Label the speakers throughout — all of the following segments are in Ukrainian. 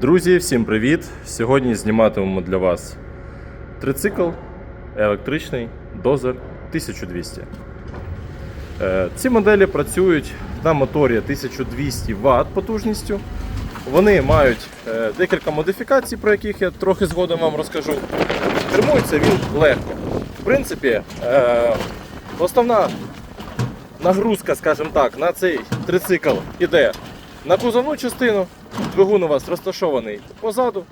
Speaker 1: Друзі, всім привіт! Сьогодні зніматимемо для вас трицикл електричний дозер 1200. Е, Ці моделі працюють на моторі 1200 Вт потужністю. Вони мають е, декілька модифікацій, про яких я трохи згодом вам розкажу. Кермується він легко. В принципі, е, основна нагрузка, скажімо так, на цей трицикл іде на кузовну частину. Двигун у вас розташований позаду.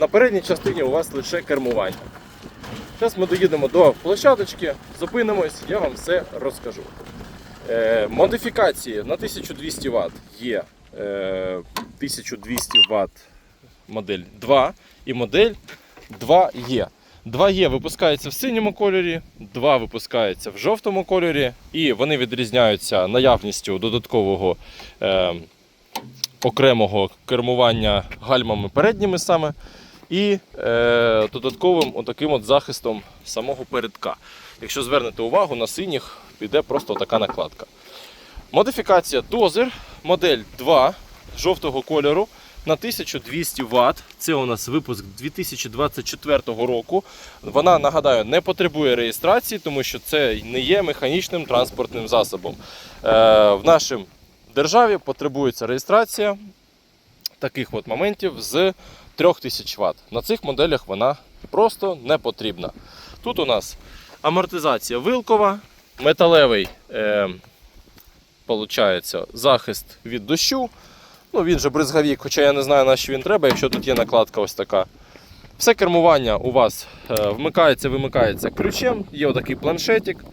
Speaker 1: На передній частині у вас лише кермування. Зараз ми доїдемо до площадочки, зупинимось, я вам все розкажу. Е, модифікації на 1200 Вт є е, 1200 Вт модель 2 і модель 2Е. 2Е випускається в синьому кольорі, 2 випускається в жовтому кольорі, і вони відрізняються наявністю додаткового е, окремого кермування гальмами передніми саме, і е, додатковим отаким от захистом самого передка. Якщо звернете увагу, на синіх піде просто така накладка. Модифікація Dozer, модель 2 жовтого кольору на 1200 Вт. Це у нас випуск 2024 року. Вона, нагадаю, не потребує реєстрації, тому що це не є механічним транспортним засобом. Е, в нашій державі потребується реєстрація таких от моментів з 3000 Вт. На цих моделях вона просто не потрібна. Тут у нас амортизація вилкова, металевий е, получається, захист від дощу. Ну, він же бризговік, хоча я не знаю, на що він треба, якщо тут є накладка ось така. Все кермування у вас е, вмикається, вимикається ключем, є отакий планшетик.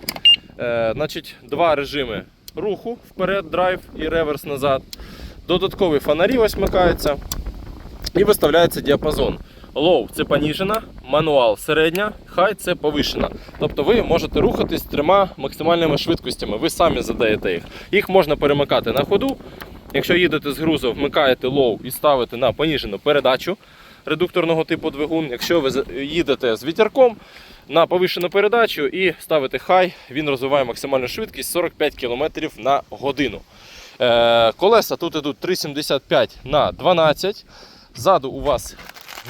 Speaker 1: Е, значить, два режими руху вперед, драйв і реверс назад. Додаткові фонарі ось вмикаються. І виставляється діапазон. Low це поніжена, мануал середня, high це повишена. Тобто ви можете рухатись трьома максимальними швидкостями. Ви самі задаєте їх. Їх можна перемикати на ходу. Якщо їдете з грузу, вмикаєте low і ставите на поніжену передачу редукторного типу двигун. Якщо ви їдете з вітерком на повишену передачу і ставите high, він розвиває максимальну швидкість 45 км на годину. Е, колеса тут ідуть 3,75 на 12. Ззаду у вас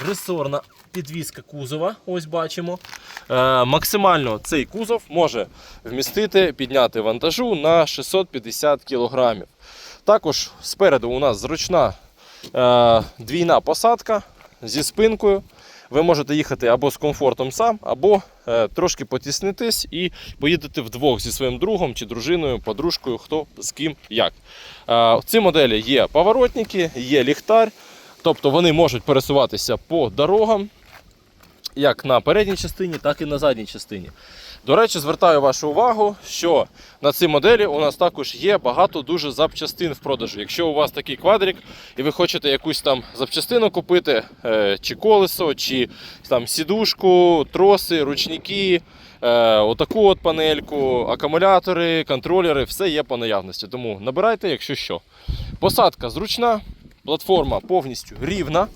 Speaker 1: ресорна підвізка кузова. Ось бачимо. Е, максимально цей кузов може вмістити, підняти вантажу на 650 кг. Також спереду у нас зручна е, двійна посадка зі спинкою. Ви можете їхати або з комфортом сам, або е, трошки потіснитись і поїдете вдвох зі своїм другом чи дружиною, подружкою, хто з ким як. Е, в цій моделі є поворотники, є ліхтар, тобто вони можуть пересуватися по дорогам, як на передній частині, так і на задній частині. До речі, звертаю вашу увагу, що на цій моделі у нас також є багато дуже запчастин в продажу. Якщо у вас такий квадрик і ви хочете якусь там запчастину купити, е, чи колесо, чи там сідушку, троси, ручники, е, отаку от панельку, акумулятори, контролери, все є по наявності. Тому набирайте, якщо що. Посадка зручна, платформа повністю рівна.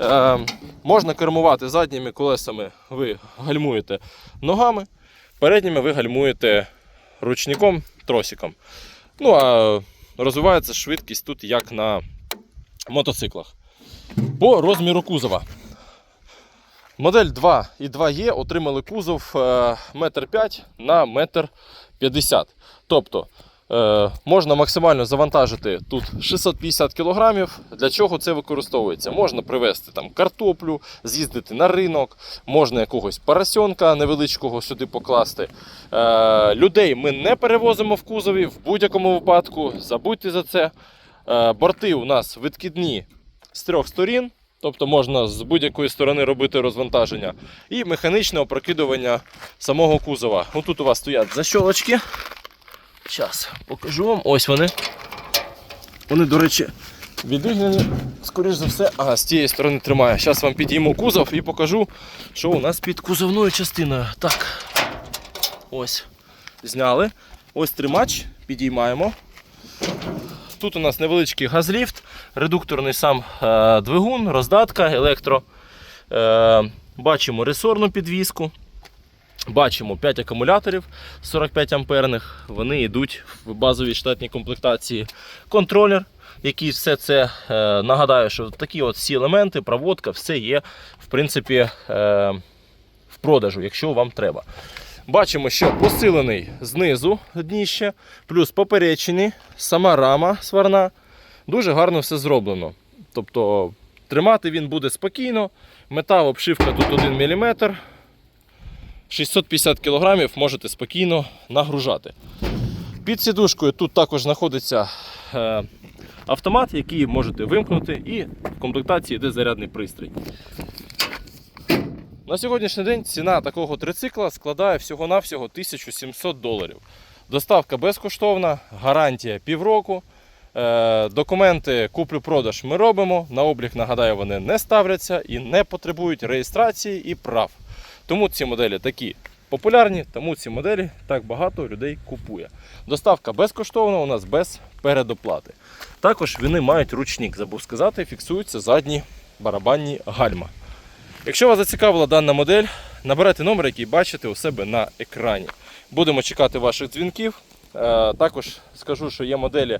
Speaker 1: Е, можна кермувати задніми колесами, ви гальмуєте ногами, передніми ви гальмуєте ручником, тросиком. Ну а розвивається швидкість тут як на мотоциклах. По розміру кузова. Модель 2 і 2Е отримали кузов е, 1,5 на 1,50 м. Тобто е, можна максимально завантажити тут 650 кг. Для чого це використовується? Можна привезти там картоплю, з'їздити на ринок, можна якогось поросенка невеличкого сюди покласти. Е, людей ми не перевозимо в кузові в будь-якому випадку. Забудьте за це. Е, борти у нас відкидні з трьох сторін. Тобто можна з будь-якої сторони робити розвантаження. І механічне опрокидування самого кузова. Тут у вас стоять защолочки. Зараз покажу вам. Ось вони. Вони, до речі, відігнані, скоріш за все, ага, з тієї сторони тримає. Зараз вам підійму кузов і покажу, що у нас під кузовною частиною. Так. Ось. Зняли. Ось тримач, підіймаємо. Тут у нас невеличкий газліфт, редукторний сам е, двигун, роздатка, електро. Е, бачимо ресорну підвіску. Бачимо 5 акумуляторів 45 амперних. Вони йдуть в базовій штатній комплектації. Контролер який все це е, нагадаю, що такі от всі елементи, проводка, все є в принципі е, в продажу, якщо вам треба. Бачимо, що посилений знизу дніще, плюс поперечині, сама рама сварна. Дуже гарно все зроблено. Тобто тримати він буде спокійно. Метал обшивка тут 1 мм. 650 кг можете спокійно нагружати. Під сідушкою тут також знаходиться е, автомат, який можете вимкнути, і в комплектації йде зарядний пристрій. На сьогоднішній день ціна такого трицикла складає всього-навсього 1700 доларів. Доставка безкоштовна, гарантія півроку. Е, Документи куплю-продаж ми робимо. На облік, нагадаю, вони не ставляться і не потребують реєстрації і прав. Тому ці моделі такі популярні, тому ці моделі так багато людей купує. Доставка безкоштовна, у нас без передоплати. Також вони мають ручник, забув сказати, фіксуються задні барабанні гальма. Якщо вас зацікавила дана модель, набирайте номер, який бачите у себе на екрані. Будемо чекати ваших дзвінків. Е, Також скажу, що є моделі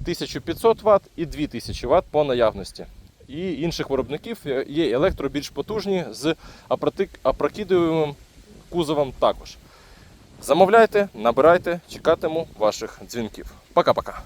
Speaker 1: 1500 Вт і 2000 Вт по наявності. І інших виробників є електро більш потужні з апрокідовим кузовом також. Замовляйте, набирайте, чекатиму ваших дзвінків. Пока-пока.